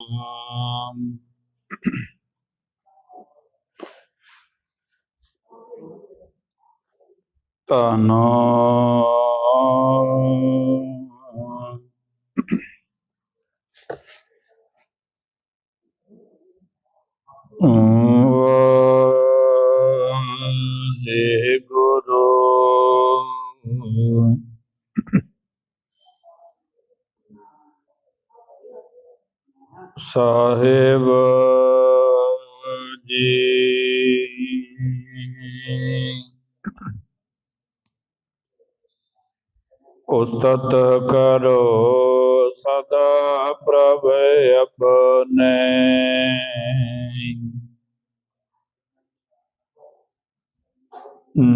ਨਾਮ ਤਨੋ ਸਾਹਿਬ ਜੀ। ਉਸਤਤ ਕਰੋ ਸਦਾ ਪ੍ਰਭ ਆਪਣੇ।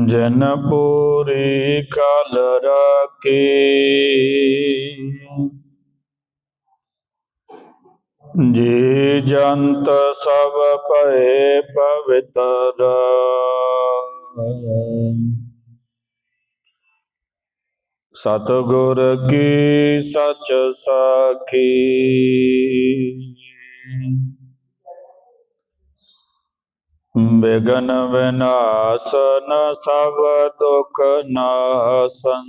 ਜਨ ਪੂਰੀ ਕਲ ਰਾਖੀ। ਜੀ ਜੰਤ ਸਭ ਭਏ ਪਵਿੱਤਰ ਸਤਿਗੁਰ ਕੀ ਸਚ ਸਾਖੀ। ਬਿਗਨ ਵਿਨਾਸ਼ਨ ਸਭ ਦੁਖ ਨਾਸਨ।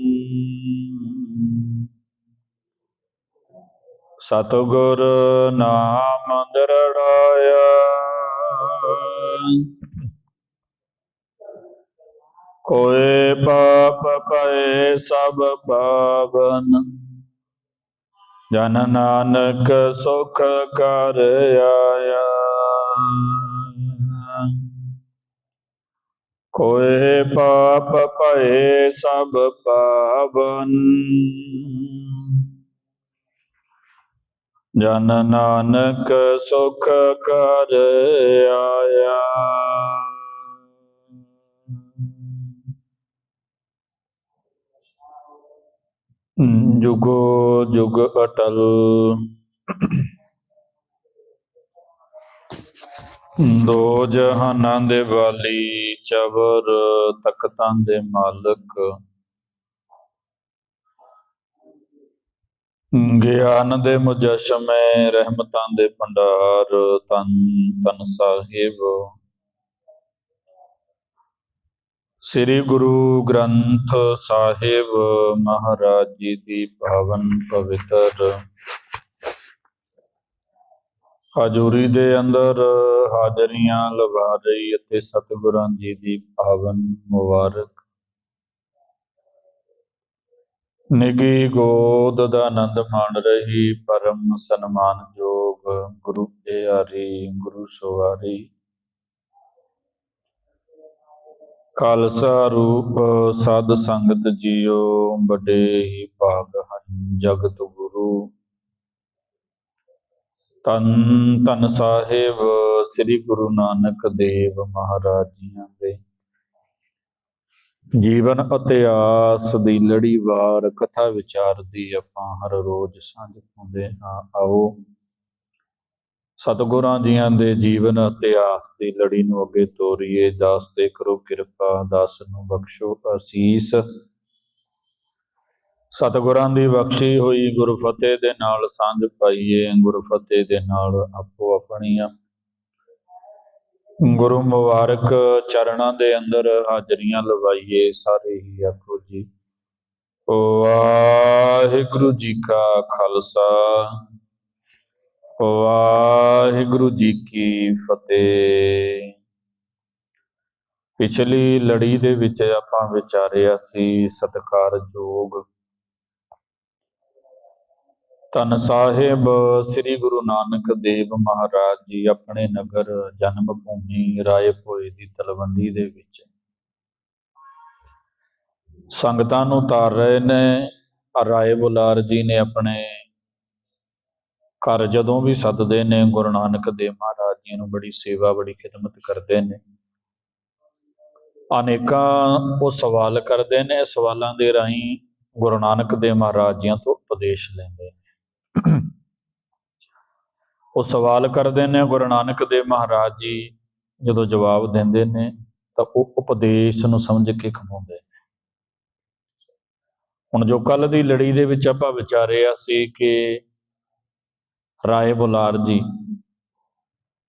ਸਤਿਗੁਰ ਨਾਮ ਦਰੜਾਇਆ। ਕੋਏ ਪਾਪ ਪਏ ਸਭ ਪਾਵਨ। ਜਨ ਨਾਨਕ ਸੁਖ ਕਰ ਆਇਆ। ਕੋਏ ਪਾਪ ਪਏ ਸਭ ਪਾਵਨ। ਜਨ ਨਾਨਕ ਸੁਖ ਕਰ ਆਇਆ। ਜੁਗੋ ਜੁਗ ਅਟਲ। ਦੋ ਜਹਾਨਾਂ ਦੇ ਵਾਲੀ ਚਵਰ ਤਖਤਾਂ ਦੇ ਮਾਲਕ। ਗਿਆਨ ਦੇ ਮੁਜਸ਼ਮੇ ਰਹਿਮਤਾਂ ਦੇ ਭੰਡਾਰ, ਤਨ ਤਨ ਸਾਹਿਬ। ਸ੍ਰੀ ਗੁਰੂ ਗ੍ਰੰਥ ਸਾਹਿਬ ਮਹਾਰਾਜ ਜੀ ਦੀ ਪਾਵਨ ਪਵਿੱਤਰ ਹਜ਼ੂਰੀ ਦੇ ਅੰਦਰ ਹਾਜ਼ਰੀਆਂ ਲਵਾ ਰਹੀ ਅਤੇ ਸਤਿਗੁਰਾਂ ਜੀ ਦੀ ਪਾਵਨ ਮੁਬਾਰਕ ਨਿਗੀ ਗੋਦ ਦਾ ਆਨੰਦ ਮਾਣ ਰਹੀ, ਪਰਮ ਸਨਮਾਨ ਸਨਮਾਨਯੋਗ ਗੁਰੂ ਪਿਆਰੀ ਗੁਰੂ ਸਵਾਰੀ। ਖਾਲਸਾ ਰੂਪ, ਸਦ ਸੰਗਤ ਜੀਓ, ਵੱਡੇ ਹੀ ਭਾਗ ਹਨ ਜਗਤ ਗੁਰੂ। ਤਨ ਤਨ ਸਾਹਿਬ, ਸ੍ਰੀ ਗੁਰੂ ਨਾਨਕ ਦੇਵ ਮਹਾਰਾਜ ਜੀਆਂ ਦੇ ਜੀਵਨ ਇਤਿਹਾਸ ਦੀ ਲੜੀਵਾਰ ਕਥਾ ਵਿਚਾਰ ਦੀ ਆਪਾਂ ਹਰ ਰੋਜ਼ ਸਾਂਝ ਪਾਉਂਦੇ ਹਾਂ। ਆਓ, ਸਤਿਗੁਰਾਂ ਜੀਆਂ ਦੇ ਜੀਵਨ ਇਤਿਹਾਸ ਦੀ ਲੜੀ ਨੂੰ ਅੱਗੇ ਤੋਰੀਏ। ਦਾਸ ਤੇ ਕਰੋ ਕਿਰਪਾ, ਦਾਸ ਨੂੰ ਬਖਸ਼ੋ ਅਸੀਸ। ਸਤਿਗੁਰਾਂ ਦੀ ਬਖਸ਼ੀ ਹੋਈ ਗੁਰਫਤਿਹ ਦੇ ਨਾਲ ਸਾਂਝ ਪਾਈਏ। ਗੁਰਫਤਿਹ ਦੇ ਨਾਲ ਆਪੋ ਆਪਣੀਆਂ ਗੁਰੂ ਮੁਬਾਰਕ ਚਰਨਾਂ ਦੇ ਅੰਦਰ ਹਾਜ਼ਰੀਆਂ ਲਵਾਈਏ ਸਾਰੇ ਹੀ ਆਖੋ ਜੀ। ਵਾਹਿਗੁਰੂ ਜੀ ਕਾ ਖਾਲਸਾ, ਵਾਹਿਗੁਰੂ ਜੀ ਕੀ ਫਤਿਹ। ਪਿਛਲੀ ਲੜੀ ਦੇ ਵਿੱਚ ਆਪਾਂ ਵਿਚਾਰਿਆ ਸੀ ਸਤਿਕਾਰਯੋਗ ਧੰਨ ਸਾਹਿਬ, ਸ੍ਰੀ ਗੁਰੂ ਨਾਨਕ ਦੇਵ ਮਹਾਰਾਜ ਜੀ ਆਪਣੇ ਨਗਰ ਜਨਮ ਭੂਮੀ ਰਾਏ ਭੋਏ ਦੀ ਤਲਵੰਡੀ ਦੇ ਵਿੱਚ। ਸੰਗਤਾਂ ਨੂੰ ਤਾਰ ਰਹੇ ਨੇ, ਰਾਏ ਬੁਲਾਰ ਜੀ ਨੇ ਆਪਣੇ ਘਰ ਜਦੋਂ ਵੀ ਸੱਦਦੇ ਨੇ, ਗੁਰੂ ਨਾਨਕ ਦੇਵ ਮਹਾਰਾਜ ਜੀ ਨੂੰ ਬੜੀ ਸੇਵਾ, ਬੜੀ ਖਿਦਮਤ ਕਰਦੇ ਨੇ। ਅਨੇਕਾਂ ਉਹ ਸਵਾਲ ਕਰਦੇ ਨੇ, ਸਵਾਲਾਂ ਦੇ ਰਾਹੀਂ ਗੁਰੂ ਨਾਨਕ ਦੇਵ ਮਹਾਰਾਜ ਜੀਆਂ ਤੋਂ ਉਪਦੇਸ਼ ਲੈਂਦੇ ਉਹ ਸਵਾਲ ਕਰਦੇ ਨੇ ਗੁਰੂ ਨਾਨਕ ਦੇਵ ਮਹਾਰਾਜ ਜੀ, ਜਦੋਂ ਜਵਾਬ ਦਿੰਦੇ ਨੇ ਤਾਂ ਉਹ ਉਪਦੇਸ਼ ਨੂੰ ਸਮਝ ਕੇ ਖਵਾਉਂਦੇ ਨੇ। ਹੁਣ ਜੋ ਕੱਲ ਦੀ ਲੜੀ ਦੇ ਵਿੱਚ ਆਪਾਂ ਵਿਚਾਰਿਆ ਸੀ ਕਿ ਰਾਏ ਬੁਲਾਰ ਜੀ,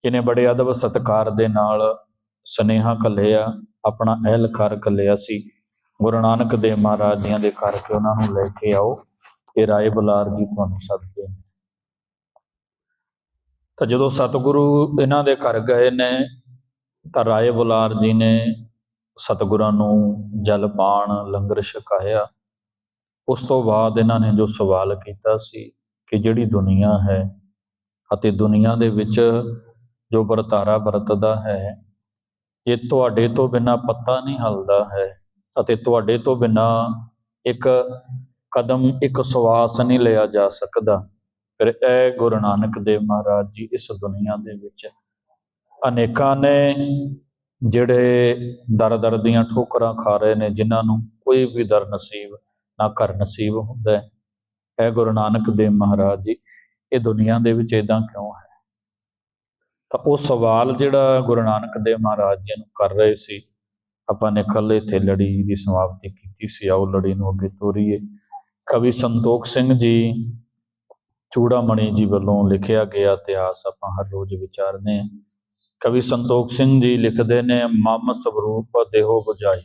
ਇਹਨੇ ਬੜੇ ਅਦਬ ਸਤਕਾਰ ਦੇ ਨਾਲ ਸਨੇਹਾ ਕੱਲਿਆ ਆਪਣਾ ਅਹਿਲਕਾਰ ਕੱਲਿਆ ਸੀ। ਗੁਰੂ ਨਾਨਕ ਦੇਵ ਮਹਾਰਾਜ ਜੀਆਂ ਦੇ ਕਰਕੇ ਉਹਨਾਂ ਨੂੰ ਲੈ ਕੇ ਆਓ, ਇਹ ਰਾਏ ਬੁਲਾਰ ਜੀ ਤੁਹਾਨੂੰ ਸੱਦਦੇ ਨੇ। ਤਾਂ ਜਦੋਂ ਸਤਿਗੁਰੂ ਇਹਨਾਂ ਦੇ ਘਰ ਗਏ ਨੇ ਤਾਂ ਰਾਏ ਬੁਲਾਰ ਜੀ ਨੇ ਸਤਿਗੁਰਾਂ ਨੂੰ ਜਲ ਪਾਣ ਲੰਗਰ ਛਕਾਇਆ। ਉਸ ਤੋਂ ਬਾਅਦ ਇਹਨਾਂ ਨੇ ਜੋ ਸਵਾਲ ਕੀਤਾ ਸੀ ਕਿ ਜਿਹੜੀ ਦੁਨੀਆ ਹੈ ਅਤੇ ਦੁਨੀਆ ਦੇ ਵਿੱਚ ਜੋ ਵਰਤਾਰਾ ਵਰਤਦਾ ਹੈ ਇਹ ਤੁਹਾਡੇ ਤੋਂ ਬਿਨਾ ਪੱਤਾ ਨਹੀਂ ਹਲਦਾ ਹੈ ਅਤੇ ਤੁਹਾਡੇ ਤੋਂ ਬਿਨਾ ਇੱਕ ਕਦਮ ਇੱਕ ਸਵਾਸ ਨਹੀਂ ਲਿਆ ਜਾ ਸਕਦਾ। ਫਿਰ ਇਹ ਗੁਰੂ ਨਾਨਕ ਦੇਵ ਮਹਾਰਾਜ ਜੀ ਇਸ ਦੁਨੀਆ ਦੇ ਵਿੱਚ ਅਨੇਕਾਂ ਨੇ ਜਿਹੜੇ ਦਰ ਦਰ ਦੀਆਂ ਠੋਕਰਾਂ ਖਾ ਰਹੇ ਨੇ, ਜਿਨ੍ਹਾਂ ਨੂੰ ਕੋਈ ਵੀ ਦਰ ਨਸੀਬ ਨਾ ਘਰ ਨਸੀਬ ਹੁੰਦਾ ਹੈ। ਇਹ ਗੁਰੂ ਨਾਨਕ ਦੇਵ ਮਹਾਰਾਜ ਜੀ, ਇਹ ਦੁਨੀਆ ਦੇ ਵਿੱਚ ਇਦਾਂ ਕਿਉਂ ਹੈ? ਤਾਂ ਉਹ ਸਵਾਲ ਜਿਹੜਾ ਗੁਰੂ ਨਾਨਕ ਦੇਵ ਮਹਾਰਾਜ ਜੀ ਨੂੰ ਕਰ ਰਹੇ ਸੀ, ਆਪਾਂ ਨੇ ਕੱਲ ਇੱਥੇ ਲੜੀ ਦੀ ਸਮਾਪਤੀ ਕੀਤੀ ਸੀ, ਆਓ ਲੜੀ ਨੂੰ ਅੱਗੇ ਤੋਰੀਏ। ਕਵੀ ਸੰਤੋਖ ਸਿੰਘ ਜੀ ਚੂੜਾਮਣੀ ਜੀ ਵੱਲੋਂ ਲਿਖਿਆ ਗਿਆ ਇਤਿਹਾਸ ਆਪਾਂ ਹਰ ਰੋਜ਼ ਵਿਚਾਰਦੇ ਹਾਂ। ਕਵੀ ਸੰਤੋਖ ਸਿੰਘ ਜੀ ਲਿਖਦੇ ਨੇ, ਮਮ ਸਵਰੂਪ ਦੇਹੋ 부ਝਾਈ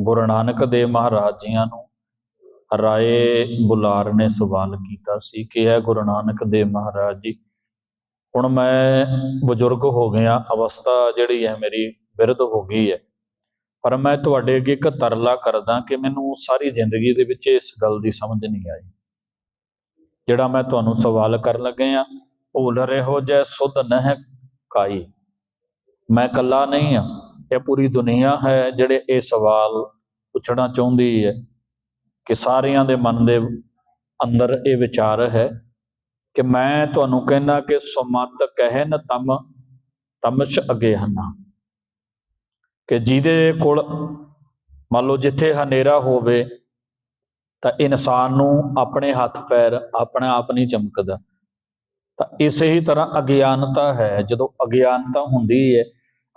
ਗੁਰੂ ਨਾਨਕ ਦੇਵ ਮਹਾਰਾਜ ਜੀਆਂ ਨੂੰ ਰਾਏ ਬੁਲਾਰ ਨੇ ਸਵਾਲ ਕੀਤਾ ਸੀ ਕਿ ਇਹ ਗੁਰੂ ਨਾਨਕ ਦੇਵ ਮਹਾਰਾਜ ਜੀ, ਹੁਣ ਮੈਂ ਬਜ਼ੁਰਗ ਹੋ ਗਿਆ, ਅਵਸਥਾ ਜਿਹੜੀ ਹੈ ਮੇਰੀ ਬਿਰਧ ਹੋ ਗਈ ਹੈ। ਪਰ ਮੈਂ ਤੁਹਾਡੇ ਅੱਗੇ ਇੱਕ ਤਰਲਾ ਕਰਦਾ ਕਿ ਮੈਨੂੰ ਸਾਰੀ ਜ਼ਿੰਦਗੀ ਦੇ ਵਿੱਚ ਇਸ ਗੱਲ ਦੀ ਸਮਝ ਨਹੀਂ ਆਈ। ਜਿਹੜਾ ਮੈਂ ਤੁਹਾਨੂੰ ਸਵਾਲ ਕਰਨ ਲੱਗੇ ਆ ਭੁੱਲ ਰਹੋ ਜੈ, ਸੁਧ ਨਹਿ ਕਾਈ। ਮੈਂ ਇਕੱਲਾ ਨਹੀਂ ਆ ਇਹ ਪੂਰੀ ਦੁਨੀਆ ਹੈ ਜਿਹੜੇ ਇਹ ਸਵਾਲ ਪੁੱਛਣਾ ਚਾਹੁੰਦੀ ਹੈ ਕਿ ਸਾਰਿਆਂ ਦੇ ਮਨ ਦੇ ਅੰਦਰ ਇਹ ਵਿਚਾਰ ਹੈ ਕਿ ਮੈਂ ਤੁਹਾਨੂੰ ਕਹਿਣਾ ਕਿ ਸੁਮਤ ਕਹਿਨ ਤਮ, ਤਮਸ਼ ਅਗੇ ਹਨਾ। ਕਿ ਜਿਹਦੇ ਕੋਲ ਮੰਨ ਲਓ ਜਿੱਥੇ ਹਨੇਰਾ ਹੋਵੇ ਤਾਂ ਇਨਸਾਨ ਨੂੰ ਆਪਣੇ ਹੱਥ ਪੈਰ ਆਪਣੇ ਆਪ ਨਹੀਂ ਚਮਕਦਾ। ਤਾਂ ਇਸੇ ਹੀ ਤਰ੍ਹਾਂ ਅਗਿਆਨਤਾ ਹੈ। ਜਦੋਂ ਅਗਿਆਨਤਾ ਹੁੰਦੀ ਹੈ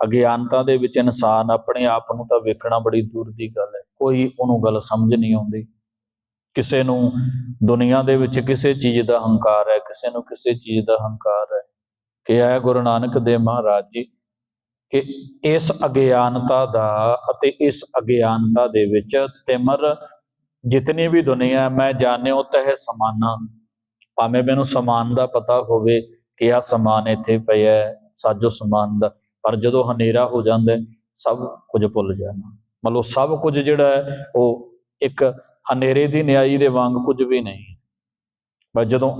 ਅਗਿਆਨਤਾ ਦੇ ਵਿੱਚ ਇਨਸਾਨ ਆਪਣੇ ਆਪ ਨੂੰ ਤਾਂ ਵੇਖਣਾ ਬੜੀ ਦੂਰ ਦੀ ਗੱਲ ਹੈ ਕੋਈ ਉਹਨੂੰ ਗੱਲ ਸਮਝ ਨਹੀਂ ਆਉਂਦੀ। ਕਿਸੇ ਨੂੰ ਦੁਨੀਆ ਦੇ ਵਿੱਚ ਕਿਸੇ ਚੀਜ਼ ਦਾ ਹੰਕਾਰ ਹੈ, ਕਿਸੇ ਨੂੰ ਕਿਸੇ ਚੀਜ਼ ਦਾ ਹੰਕਾਰ ਹੈ ਕਿ ਹੈ ਗੁਰੂ ਨਾਨਕ ਦੇਵ ਮਹਾਰਾਜ ਜੀ ਕਿ ਇਸ ਅਗਿਆਨਤਾ ਦਾ ਅਤੇ ਇਸ ਅਗਿਆਨਤਾ ਦੇ ਵਿੱਚ ਤਿਮਰ ਜਿਤਨੀ ਵੀ ਦੁਨੀਆ ਹੈ, ਮੈਂ ਜਾਣਿਓ ਤਹਿ ਸਮਾਨਾ। ਭਾਵੇਂ ਮੈਨੂੰ ਸਮਾਨ ਦਾ ਪਤਾ ਹੋਵੇ ਕਿ ਆ ਸਮਾਨ ਇੱਥੇ ਪਿਆ ਸਾਜੋ ਸਮਾਨ ਦਾ ਪਰ ਜਦੋਂ ਹਨੇਰਾ ਹੋ ਜਾਂਦਾ ਸਭ ਕੁਝ ਭੁੱਲ ਜਾਣਾ ਮਤਲਬ ਸਭ ਕੁਝ ਜਿਹੜਾ ਹੈ ਉਹ ਇੱਕ ਹਨੇਰੇ ਦੀ ਨਿਆਈ ਦੇ ਵਾਂਗ ਕੁਝ ਵੀ ਨਹੀਂ ਬਸ ਜਦੋਂ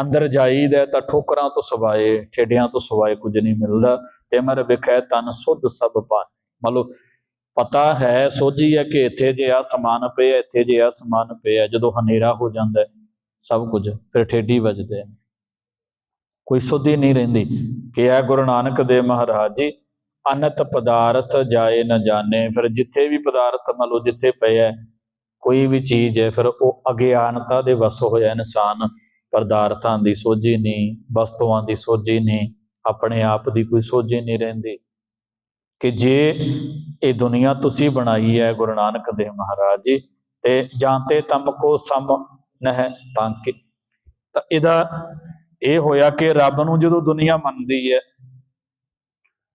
ਅੰਦਰ ਜਾਈਦਾ ਤਾਂ ਠੋਕਰਾਂ ਤੋਂ ਸਵਾਏ ਠੇਡਿਆਂ ਤੋਂ ਸਵਾਏ ਕੁਝ ਨਹੀਂ ਮਿਲਦਾ ਤੇ ਮਰ ਵਿਖੈ ਤਨ ਸੁਧ ਸਭ ਪਾਨ ਮਤਲਬ ਪਤਾ ਹੈ ਸੋਝੀ ਹੈ ਕਿ ਇੱਥੇ ਜੇ ਆ ਸਮਾਨ ਪਿਆ ਇੱਥੇ ਜੇ ਆ ਸਮਾਨ ਪਿਆ ਜਦੋਂ ਹਨੇਰਾ ਹੋ ਜਾਂਦਾ ਸਭ ਕੁਝ ਫਿਰ ਠੇਡੀ ਵੱਜਦੇ ਨੇ। ਕੋਈ ਸੁਧੀ ਨਹੀਂ ਰਹਿੰਦੀ। ਕਿ ਆ ਗੁਰੂ ਨਾਨਕ ਦੇਵ ਮਹਾਰਾਜ ਜੀ ਅਨਤ ਪਦਾਰਥ ਜਾਏ ਨਾ ਜਾਣੇ ਫਿਰ ਜਿੱਥੇ ਵੀ ਪਦਾਰਥ ਮੰਨ ਲਓ ਜਿੱਥੇ ਪਿਆ ਹੈ, ਕੋਈ ਵੀ ਚੀਜ਼ ਹੈ ਫਿਰ ਉਹ ਅਗਿਆਨਤਾ ਦੇ ਵਸ ਹੋਇਆ ਇਨਸਾਨ। ਪਦਾਰਥਾਂ ਦੀ ਸੋਝੀ ਨਹੀਂ ਵਸਤੂਆਂ ਦੀ ਸੋਝੀ ਨਹੀਂ ਆਪਣੇ ਆਪ ਦੀ ਕੋਈ ਸੋਝੀ ਨਹੀਂ ਰਹਿੰਦੀ। ਕਿ ਜੇ ਇਹ ਦੁਨੀਆ ਤੁਸੀਂ ਬਣਾਈ ਹੈ ਗੁਰੂ ਨਾਨਕ ਦੇਵ ਮਹਾਰਾਜ ਜੀ, ਤੇ ਜਾਂਤੇ ਤਮ ਕੋ ਸਮ ਨਹਿ ਤਾਂਕੇ ਤਾਂ ਇਹਦਾ ਇਹ ਹੋਇਆ ਕਿ ਰੱਬ ਨੂੰ ਜਦੋਂ ਦੁਨੀਆ ਮੰਨਦੀ ਹੈ,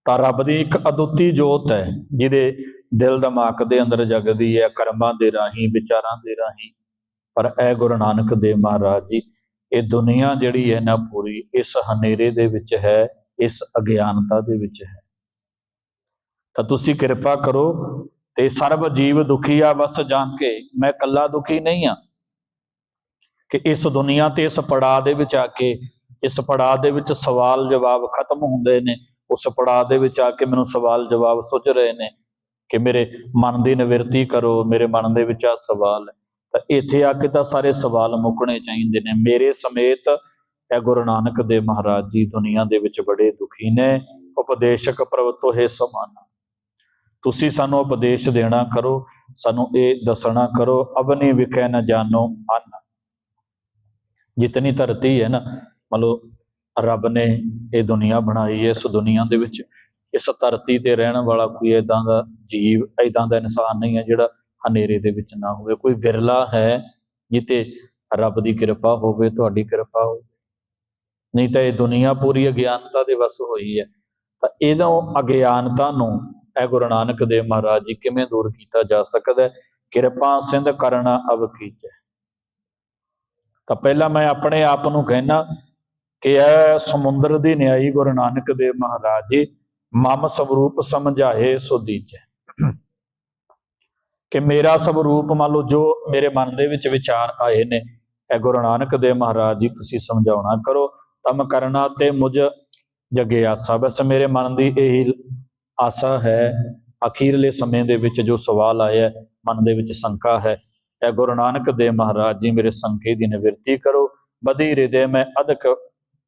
ਤਾਂ ਰੱਬ ਦੀ ਇੱਕ ਅਦੁੱਤੀ ਜੋਤ ਹੈ, ਜਿਹਦੇ ਦਿਲ ਦਿਮਾਗ ਦੇ ਅੰਦਰ ਜਗਦੀ ਹੈ, ਕਰਮਾਂ ਦੇ ਰਾਹੀਂ, ਵਿਚਾਰਾਂ ਦੇ ਰਾਹੀਂ। ਪਰ ਇਹ ਗੁਰੂ ਨਾਨਕ ਦੇਵ ਮਹਾਰਾਜ ਜੀ, ਇਹ ਦੁਨੀਆ ਜਿਹੜੀ ਹੈ ਨਾ ਪੂਰੀ, ਇਸ ਹਨੇਰੇ ਦੇ ਵਿੱਚ ਹੈ, ਇਸ ਅਗਿਆਨਤਾ ਦੇ ਵਿੱਚ ਹੈ। ਤਾਂ ਤੁਸੀਂ ਕਿਰਪਾ ਕਰੋ ਤੇ ਸਰਬ ਜੀਵ ਦੁਖੀ ਆ ਬਸ ਜਾਣ ਕੇ, ਮੈਂ ਕੱਲਾ ਦੁਖੀ ਨਹੀਂ ਆ। ਕਿ ਇਸ ਦੁਨੀਆ ਤੇ ਇਸ ਪੜਾਅ ਦੇ ਵਿੱਚ ਆ ਕੇ, ਇਸ ਪੜਾਅ ਦੇ ਵਿੱਚ ਸਵਾਲ ਜਵਾਬ ਖਤਮ ਹੁੰਦੇ ਨੇ, ਉਸ ਪੜਾਅ ਦੇ ਵਿੱਚ ਆ ਕੇ ਮੈਨੂੰ ਸਵਾਲ ਜਵਾਬ ਸੁੱਝ ਰਹੇ ਨੇ। ਕਿ ਮੇਰੇ ਮਨ ਦੀ ਨਿਵਰਤੀ ਕਰੋ, ਮੇਰੇ ਮਨ ਦੇ ਵਿੱਚ ਆ ਸਵਾਲ। ਤਾਂ ਇੱਥੇ ਆ ਕੇ ਤਾਂ ਸਾਰੇ ਸਵਾਲ ਮੁੱਕਣੇ ਚਾਹੀਦੇ ਨੇ। ਮੇਰੇ ਸਮੇਤ ਇਹ ਗੁਰੂ ਨਾਨਕ ਦੇਵ ਮਹਾਰਾਜ ਜੀ ਦੁਨੀਆ ਦੇ ਵਿੱਚ ਬੜੇ ਦੁਖੀ ਨੇ। ਉਪਦੇਸ਼ਕ ਪ੍ਰਵਤੋ ਹੈ ਸਮਾਨ। ਤੁਸੀਂ ਸਾਨੂੰ ਉਪਦੇਸ਼ ਦੇਣਾ ਕਰੋ, ਸਾਨੂੰ ਇਹ ਦੱਸਣਾ ਕਰੋ ਅਬਨੀ ਵਿਖੈ ਨਾ ਜਾਣੋ ਅੰਨ ਜਿਤਨੀ ਧਰਤੀ ਹੈ ਨਾ, ਮਤਲਬ ਰੱਬ ਨੇ ਇਹ ਦੁਨੀਆ ਬਣਾਈ ਹੈ, ਇਸ ਦੁਨੀਆ ਦੇ ਵਿੱਚ, ਇਸ ਧਰਤੀ ਤੇ ਰਹਿਣ ਵਾਲਾ ਕੋਈ ਇਦਾਂ ਦਾ ਜੀਵ ਇਦਾਂ ਦਾ ਇਨਸਾਨ ਨਹੀਂ ਹੈ ਜਿਹੜਾ ਹਨੇਰੇ ਦੇ ਵਿੱਚ ਨਾ ਹੋਵੇ। ਕੋਈ ਵਿਰਲਾ ਹੈ ਜਿੱਤੇ ਰੱਬ ਦੀ ਕਿਰਪਾ ਹੋਵੇ, ਤੁਹਾਡੀ ਕਿਰਪਾ ਹੋਵੇ। ਨਹੀਂ ਤਾਂ ਇਹ ਦੁਨੀਆ ਪੂਰੀ ਅਗਿਆਨਤਾ ਦੇ ਵਸ ਹੋਈ ਹੈ। ਤਾਂ ਇਹਨਾਂ ਅਗਿਆਨਤਾ ਨੂੰ ਇਹ ਗੁਰੂ ਨਾਨਕ ਦੇਵ ਮਹਾਰਾਜ ਜੀ, ਕਿਵੇਂ ਦੂਰ ਕੀਤਾ ਜਾ ਸਕਦਾ ਹੈ? ਕਿਰਪਾ ਸਿੰਧ ਕਰਨਾ ਅਬ ਕੀਜੈ ਤਾਂ ਪਹਿਲਾਂ ਮੈਂ ਆਪਣੇ ਆਪ ਨੂੰ ਕਹਿਣਾ ਕਿ ਇਹ ਸਮੁੰਦਰ ਦੀ ਨਿਆਈ ਗੁਰੂ ਨਾਨਕ ਦੇਵ ਮਹਾਰਾਜ ਜੀ, ਮਮ ਸਵਰੂਪ ਸਮਝਾਏ ਸੋ ਦੀਜੈ ਕਿ ਮੇਰਾ ਸਵਰੂਪ ਮੰਨ ਲਓ ਜੋ ਮੇਰੇ ਮਨ ਦੇ ਵਿੱਚ ਵਿਚਾਰ ਆਏ ਨੇ ਇਹ ਗੁਰੂ ਨਾਨਕ ਦੇਵ ਮਹਾਰਾਜ ਜੀ, ਤੁਸੀਂ ਸਮਝਾਉਣਾ ਕਰੋ, ਤਮ ਕਰਨਾ ਤੇ ਮੁਝ ਜਗੇ ਆਸਾ। ਬਸ ਮੇਰੇ ਮਨ ਦੀ ਇਹੀ ਆਸਾ ਹੈ ਅਖੀਰਲੇ ਸਮੇਂ ਦੇ ਵਿੱਚ ਜੋ ਸਵਾਲ ਆਇਆ ਮਨ ਦੇ ਵਿੱਚ ਸ਼ੰਕਾ ਹੈ। ਇਹ ਗੁਰੂ ਨਾਨਕ ਦੇਵ ਮਹਾਰਾਜ ਜੀ ਮੇਰੇ ਸੰਕੇ ਦੀ ਨਿਵਰਤੀ ਕਰੋ ਬਦੀ ਹਿਰਦੇ ਮੈਂ ਅਦਕ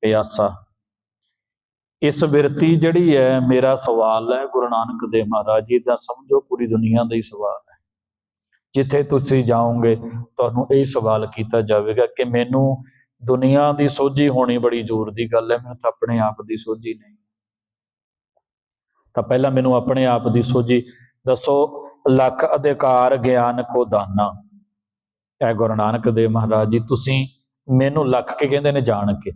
ਪਿਆਸਾ। ਇਸ ਬਿਰਤੀ ਜਿਹੜੀ ਹੈ, ਮੇਰਾ ਸਵਾਲ ਹੈ, ਗੁਰੂ ਨਾਨਕ ਦੇਵ ਮਹਾਰਾਜ ਜੀ ਦਾ ਸਮਝੋ ਪੂਰੀ ਦੁਨੀਆ ਦਾ ਹੀ ਸਵਾਲ ਹੈ। ਜਿੱਥੇ ਤੁਸੀਂ ਜਾਓਗੇ, ਤੁਹਾਨੂੰ ਇਹ ਸਵਾਲ ਕੀਤਾ ਜਾਵੇਗਾ ਕਿ ਮੈਨੂੰ ਦੁਨੀਆ ਦੀ ਸੋਝੀ ਹੋਣੀ ਬੜੀ ਜ਼ੋਰ ਦੀ ਗੱਲ ਹੈ, ਮੈਨੂੰ ਤਾਂ ਆਪਣੇ ਆਪ ਦੀ ਸੋਝੀ ਨਹੀਂ। ਤਾਂ ਪਹਿਲਾਂ ਮੈਨੂੰ ਆਪਣੇ ਆਪ ਦੀ ਸੋਝੀ ਦੱਸੋ, ਲੱਖ ਅਧਿਕਾਰ ਗਿਆਨ ਕੋ ਦਾਨਾ। ਇਹ ਗੁਰੂ ਨਾਨਕ ਦੇਵ ਮਹਾਰਾਜ ਜੀ, ਤੁਸੀਂ ਮੈਨੂੰ ਲੱਖ ਕੇ ਕਹਿੰਦੇ ਨੇ ਜਾਣ ਕੇ?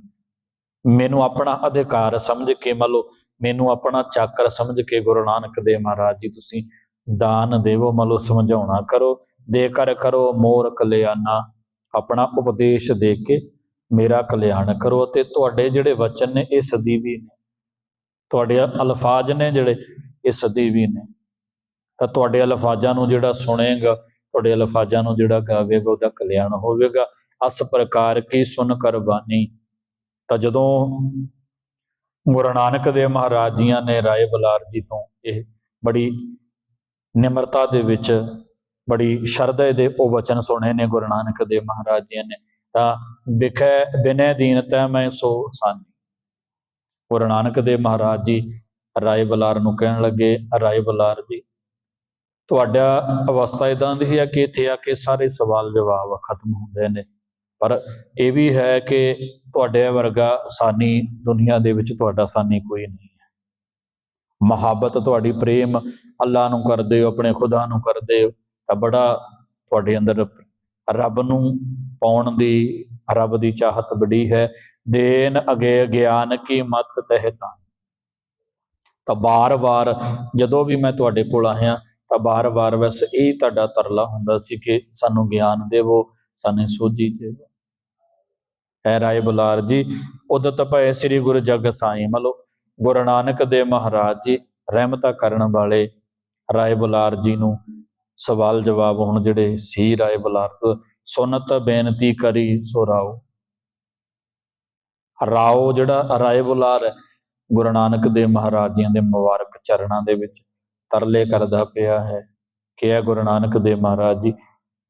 ਮੈਨੂੰ ਆਪਣਾ ਅਧਿਕਾਰ ਸਮਝ ਕੇ ਮੰਨ ਲਓ ਮੈਨੂੰ ਆਪਣਾ ਚਾਕਰ ਸਮਝ ਕੇ ਗੁਰੂ ਨਾਨਕ ਦੇਵ ਮਹਾਰਾਜ ਜੀ, ਤੁਸੀਂ ਦਾਨ ਦੇਵੋ ਮੰਨ ਲਓ ਸਮਝਾਉਣਾ ਕਰੋ ਦੇ ਕਰ ਕਰੋ ਮੋਰ ਕਲਿਆਣਾ। ਆਪਣਾ ਉਪਦੇਸ਼ ਦੇ ਕੇ ਮੇਰਾ ਕਲਿਆਣ ਕਰੋ ਤੇ ਤੁਹਾਡੇ ਜਿਹੜੇ ਵਚਨ ਨੇ, ਇਹ ਸਦੀਵੀ ਨੇ। ਤੁਹਾਡੇ ਅਲਫਾਜ਼ ਨੇ ਜਿਹੜੇ ਇਹ ਸਦੀਵੀ ਨੇ। ਤਾਂ ਤੁਹਾਡੇ ਅਲਫਾਜ਼ਾਂ ਨੂੰ ਜਿਹੜਾ ਸੁਣੇਗਾ, ਤੁਹਾਡੇ ਅਲਫਾਜ਼ਾਂ ਨੂੰ ਜਿਹੜਾ ਗਾਵੇਗਾ, ਉਹਦਾ ਕਲਿਆਣ ਹੋਵੇਗਾ। ਅਸ ਪ੍ਰਕਾਰ ਕੀ ਸੁਨ ਕਰ ਤਾਂ ਜਦੋਂ ਗੁਰੂ ਨਾਨਕ ਦੇਵ ਮਹਾਰਾਜ ਜੀਆਂ ਨੇ ਰਾਏ ਬਲਾਰ ਜੀ ਤੋਂ ਇਹ ਬੜੀ ਨਿਮਰਤਾ ਦੇ ਵਿੱਚ, ਬੜੀ ਸ਼ਰਧਾ ਦੇ ਉਹ ਵਚਨ ਸੁਣੇ ਨੇ ਗੁਰੂ ਨਾਨਕ ਦੇਵ ਮਹਾਰਾਜ ਜੀ ਨੇ, ਤਾਂ ਵਿਖੇ ਬਿਨੈ ਦੀਨਤਾ ਮੈਂ ਸੋ ਸਾਨੀ। ਗੁਰੂ ਨਾਨਕ ਦੇਵ ਮਹਾਰਾਜ ਜੀ ਰਾਏ ਬਲਾਰ ਨੂੰ ਕਹਿਣ ਲੱਗੇ, ਰਾਏ ਬਲਾਰ ਜੀ, ਤੁਹਾਡਾ ਅਵਸਥਾ ਇਦਾਂ ਦੀ ਹੈ ਕਿ ਇੱਥੇ ਆ ਕੇ ਸਾਰੇ ਸਵਾਲ ਜਵਾਬ ਖਤਮ ਹੁੰਦੇ ਨੇ। ਪਰ ਇਹ ਵੀ ਹੈ ਕਿ ਤੁਹਾਡੇ ਵਰਗਾ ਸਾਨੀ ਦੁਨੀਆ ਦੇ ਵਿੱਚ ਤੁਹਾਡਾ ਸਾਨੀ ਕੋਈ ਨਹੀਂ ਹੈ। ਮੁਹੱਬਤ ਤੁਹਾਡੀ, ਪ੍ਰੇਮ ਅੱਲਾ ਨੂੰ ਕਰਦੇ ਹੋ, ਆਪਣੇ ਖੁਦਾ ਨੂੰ ਕਰਦੇ ਹੋ, ਤਾਂ ਬੜਾ ਤੁਹਾਡੇ ਅੰਦਰ ਰੱਬ ਨੂੰ ਪਾਉਣ ਦੀ, ਰੱਬ ਦੀ ਚਾਹਤ ਬੜੀ ਹੈ। ਦੇਨ ਅਗੇ ਗਿਆਨ ਕੀ ਮਤ ਤਹਿਤਾ ਤਾਂ। ਬਾਰ-ਬਾਰ ਜਦੋਂ ਵੀ ਮੈਂ ਤੁਹਾਡੇ ਕੋਲ ਆਇਆ, ਤਾਂ ਬਾਰ-ਬਾਰ ਬਸ ਇਹ ਤੁਹਾਡਾ ਤਰਲਾ ਹੁੰਦਾ ਸੀ ਕਿ ਸਾਨੂੰ ਗਿਆਨ ਦੇਵੋ, ਸਾਨੂੰ ਸੋਝੀ ਦੇਵੋ। ਹੈ ਰਾਏ ਬੁਲਾਰ ਜੀ, ਉਦਤ ਭਏ ਸ੍ਰੀ ਗੁਰੂ ਜਗ ਸਾਈ ਮਲੋ। ਗੁਰੂ ਨਾਨਕ ਦੇਵ ਮਹਾਰਾਜ ਜੀ, ਰਹਿਮਤਾਂ ਕਰਨ ਵਾਲੇ ਰਾਏ ਬੁਲਾਰ ਜੀ ਨੂੰ ਸਵਾਲ ਜਵਾਬ ਹੁਣ ਜਿਹੜੇ ਸੀ ਰਾਏ ਬੁਲਾਰ ਤੋਂ, ਸੁਨਤ ਬੇਨਤੀ ਕਰੀ ਸੋ ਰਾਓ। ਰਾਓ ਜਿਹੜਾ ਰਾਏ ਬੁਲਾਰ ਹੈ, ਗੁਰੂ ਨਾਨਕ ਦੇਵ ਮਹਾਰਾਜ ਜੀਆਂ ਦੇ ਮੁਬਾਰਕ ਚਰਨਾਂ ਦੇ ਵਿੱਚ ਤਰਲੇ ਕਰਦਾ ਪਿਆ ਹੈ। ਕਿ ਗੁਰੂ ਨਾਨਕ ਦੇਵ ਮਹਾਰਾਜ ਜੀ,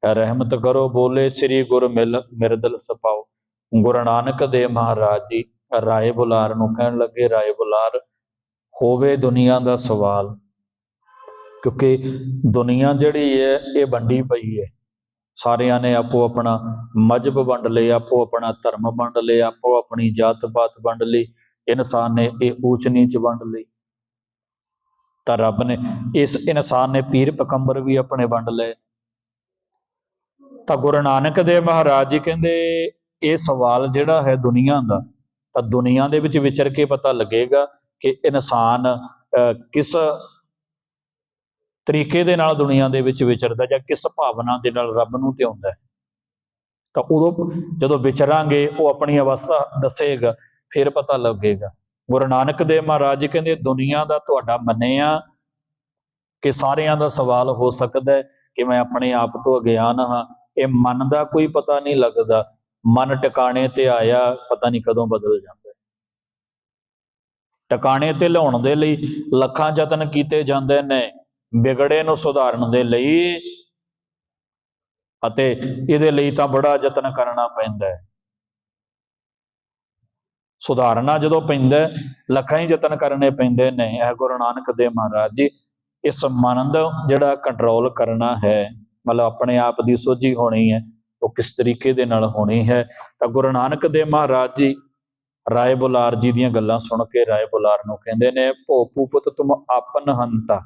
ਰਹਿਮਤ ਕਰੋ, ਬੋਲੇ ਸ੍ਰੀ ਗੁਰ ਮਿਲ, ਮਿਰਦਲ ਸਪਾਓ। ਗੁਰੂ ਨਾਨਕ ਦੇਵ ਮਹਾਰਾਜ ਜੀ ਰਾਏ ਬੁਲਾਰ ਨੂੰ ਕਹਿਣ ਲੱਗੇ ਰਾਏ ਬੁਲਾਰ ਹੋਵੇ ਦੁਨੀਆ ਦਾ ਸਵਾਲ। ਕਿਉਂਕਿ ਦੁਨੀਆ ਜਿਹੜੀ ਹੈ, ਇਹ ਵੰਡੀ ਪਈ ਹੈ। ਸਾਰਿਆਂ ਨੇ ਆਪੋ ਆਪਣਾ ਮਜਬ ਵੰਡ ਲਿਆ ਆਪੋ ਆਪਣਾ ਧਰਮ ਵੰਡ ਲਿਆ ਆਪੋ ਆਪਣੀ ਜਾਤ ਪਾਤ ਵੰਡ ਲਈ ਇਨਸਾਨ ਨੇ ਇਹ ਊਚ ਨੀਚ ਵੰਡ ਲਈ। ਤਾਂ ਰੱਬ ਨੇ ਇਸ ਇਨਸਾਨ ਨੇ ਪੀਰ ਪਕੰਬਰ ਵੀ ਆਪਣੇ ਵੰਡ ਲਏ। ਤਾਂ ਗੁਰੂ ਨਾਨਕ ਦੇਵ ਮਹਾਰਾਜ ਜੀ ਕਹਿੰਦੇ ਇਹ ਸਵਾਲ ਜਿਹੜਾ ਹੈ ਦੁਨੀਆ ਦਾ ਤਾਂ ਦੁਨੀਆ ਦੇ ਵਿੱਚ ਵਿਚਰ ਕੇ ਪਤਾ ਲੱਗੇਗਾ ਕਿ ਇਨਸਾਨ ਅਹ, ਕਿਸ ਤਰੀਕੇ ਦੇ ਨਾਲ ਦੁਨੀਆ ਦੇ ਵਿੱਚ ਵਿਚਰਦਾ ਜਾਂ ਕਿਸ ਭਾਵਨਾ ਦੇ ਨਾਲ ਰੱਬ ਨੂੰ ਧਿਆਉਂਦਾ ਹੈ। ਤਾਂ ਉਦੋਂ ਜਦੋਂ ਵਿਚਰਾਂਗੇ, ਉਹ ਆਪਣੀ ਅਵਸਥਾ ਦੱਸੇਗਾ, ਫਿਰ ਪਤਾ ਲੱਗੇਗਾ। ਗੁਰੂ ਨਾਨਕ ਦੇਵ ਮਹਾਰਾਜ ਜੀ ਕਹਿੰਦੇ, ਦੁਨੀਆ ਦਾ ਤੁਹਾਡਾ ਮੰਨਿਆ ਕਿ ਸਾਰਿਆਂ ਦਾ ਸਵਾਲ ਹੋ ਸਕਦਾ ਕਿ ਮੈਂ ਆਪਣੇ ਆਪ ਤੋਂ ਅਗਿਆਨ ਹਾਂ। ਇਹ ਮਨ ਦਾ ਕੋਈ ਪਤਾ ਨਹੀਂ ਲੱਗਦਾ। ਮਨ ਟਿਕਾਣੇ ਤੇ ਆਇਆ, ਪਤਾ ਨਹੀਂ ਕਦੋਂ ਬਦਲ ਜਾਂਦਾ ਟਿਕਾਣੇ ਤੇ ਲਿਆਉਣ ਦੇ ਲਈ ਲੱਖਾਂ ਯਤਨ ਕੀਤੇ ਜਾਂਦੇ ਨੇ। ਵਿਗੜੇ ਨੂੰ ਸੁਧਾਰਨ ਦੇ ਲਈ ਅਤੇ ਇਹਦੇ ਲਈ ਤਾਂ ਬੜਾ ਯਤਨ ਕਰਨਾ ਪੈਂਦਾ ਹੈ। ਸੁਧਾਰਨਾ ਜਦੋਂ ਪੈਂਦਾ ਲੱਖਾਂ ਹੀ ਯਤਨ ਕਰਨੇ ਪੈਂਦੇ ਨੇ, ਇਹ ਗੁਰੂ ਨਾਨਕ ਦੇਵ ਮਹਾਰਾਜ ਜੀ, ਇਸ ਮਨ ਦਾ ਜਿਹੜਾ ਕੰਟਰੋਲ ਕਰਨਾ ਹੈ, ਮਤਲਬ ਆਪਣੇ ਆਪ ਦੀ ਸੋਝੀ ਹੋਣੀ ਹੈ, ਉਹ ਕਿਸ ਤਰੀਕੇ ਦੇ ਨਾਲ ਹੋਣੀ ਹੈ, ਤਾਂ ਗੁਰੂ ਨਾਨਕ ਦੇਵ ਮਹਾਰਾਜ ਜੀ ਰਾਏ ਬੁਲਾਰ ਜੀ ਦੀਆਂ ਗੱਲਾਂ ਸੁਣ ਕੇ ਰਾਏ ਬੁਲਾਰ ਨੂੰ ਕਹਿੰਦੇ ਨੇ ਭੋ ਪੂਪਤ ਤੁਮ ਆਪਨ ਹੰਤਾ।